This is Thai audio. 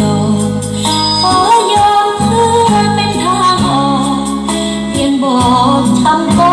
ดอกยอมเธอเป็นทางออก เพียงบอกทำก็